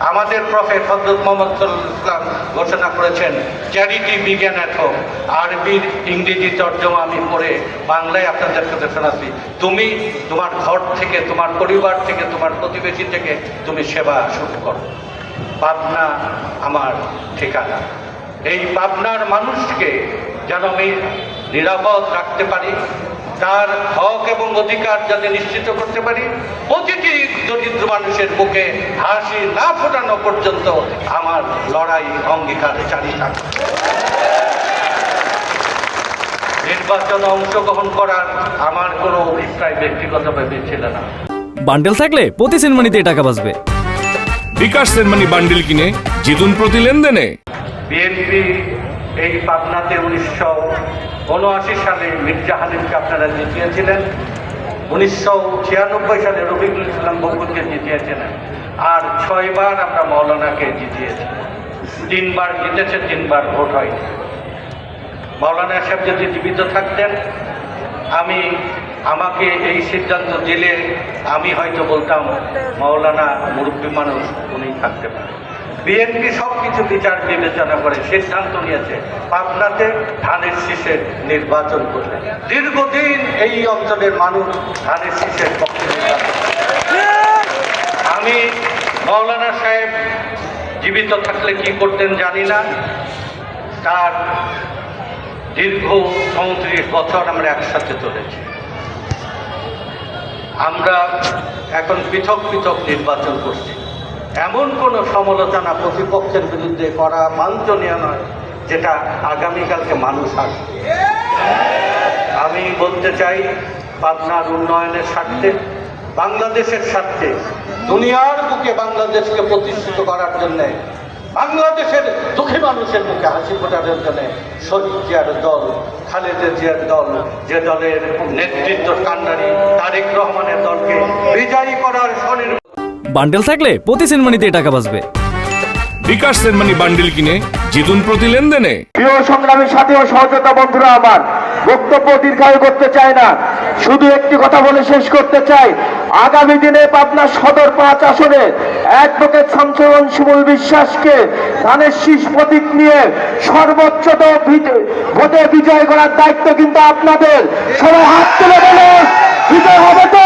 আমাদের প্রফেট হজরত মোহাম্মদ ইসলাম ঘোষণা করেছেন চ্যারিটি বিজ্ঞান এত আরবির ইংরেজি তর্জমা আমি পড়ে বাংলায় আপনাদের কাছে শোনাচ্ছি। তুমি তোমার ঘর থেকে, তোমার পরিবার থেকে, তোমার প্রতিবেশী থেকে তুমি সেবা শুরু করো। পাবনা আমার ঠিকানা। এই পাবনার মানুষকে যেন আমি নিরাপদ রাখতে পারি তার হক এবং অধিকার যাতে নিশ্চিত করতে পারি প্রতিটি দরিদ্র মানুষের বুকে হাসি না ফোটানো পর্যন্ত আমার লড়াই অঙ্গীকার জারি থাকবে। নির্বাচনে অংশগ্রহণ করার আমার কোনো অভিপ্রায় ব্যক্তিগতভাবে ছিল না। বান্ডেল থাকলে প্রতি সেনমানিতে টাকা বাঁচবে। বিকাশ সেনমানি বান্ডিল কিনে জিতুন প্রতি লেনদেনে। বিএনপি এই পাবনাতে উনিশশো উনআশি সালে মির্জা হানিফকে আপনারা জিতিয়েছিলেন। উনিশশো ছিয়ানব্বই সালে রফিকুল ইসলাম বকুলকে জিতিয়েছিলেন। আর ছয়বার আমরা মৌলানাকে জিতিয়েছি। তিনবার জিতেছে, তিনবার ভোট হয়নি। মৌলানা সাহেব যদি জীবিত থাকতেন, আমি, আমাকে এই সিদ্ধান্ত দিলে আমি হয়তো বলতাম মৌলানা মুরব্বী মানুষ উনি থাকতে পারেন। বিএনপি সব কিছু বিচার বিবেচনা করে সিদ্ধান্ত নিয়েছে, পাবনাতে ধানের শীষে নির্বাচন করবে। দীর্ঘদিন এই অঞ্চলের মানুষ ধানের শীষের পক্ষে আমি মৌলানা সাহেব জীবিত থাকলে কি করতেন জানি না। তার দীর্ঘ চৌত্রিশ বছর আমরা একসাথে চলেছি। আমরা এখন পৃথক পৃথক নির্বাচন করছি। এমন কোনো সমালোচনা প্রতিপক্ষের বিরুদ্ধে করা বাঞ্ছনীয় নয়, যেটা আগামীকালকে মানুষ আসবে। আমি বলতে চাই, পাবনার উন্নয়নের স্বার্থে, বাংলাদেশের স্বার্থে, দুনিয়ার বুকে বাংলাদেশকে প্রতিষ্ঠিত করার জন্য, বাংলাদেশের দুঃখী মানুষের মুখে হাসি ফোটানোর জন্য শহীদ জিয়ার দল, খালেদা জিয়ার দল, যে দলের নেতৃত্ব কান্ডারি তারেক রহমানের দলকে বিজয়ী স্বনির্ভর বান্ডেল থাকলে প্রতি সেনমানিতে টাকা বাঁচবে। বিকাশ সেনমানি বান্ডিল কিনে জিতুন প্রতি লেনদেনে। প্রিয় সংগ্রামী সাথী ও সহযোদ্ধা বন্ধুরা আমার বক্তব্য দীর্ঘায়ু করতে চাই না। শুধু একটি কথা বলে শেষ করতে চাই। আগামী দিনে পাবনা সদর পাঁচ আসনে অ্যাডভোকেট শামসুল শিমুল বিশ্বাসকে ধানের শীষ প্রতীক নিয়ে সর্বোচ্চ ভোটে বিজয় করার দায়িত্ব কিন্তু আপনাদের। সবাই হাত তুলে বলুন বিজয় হবে তো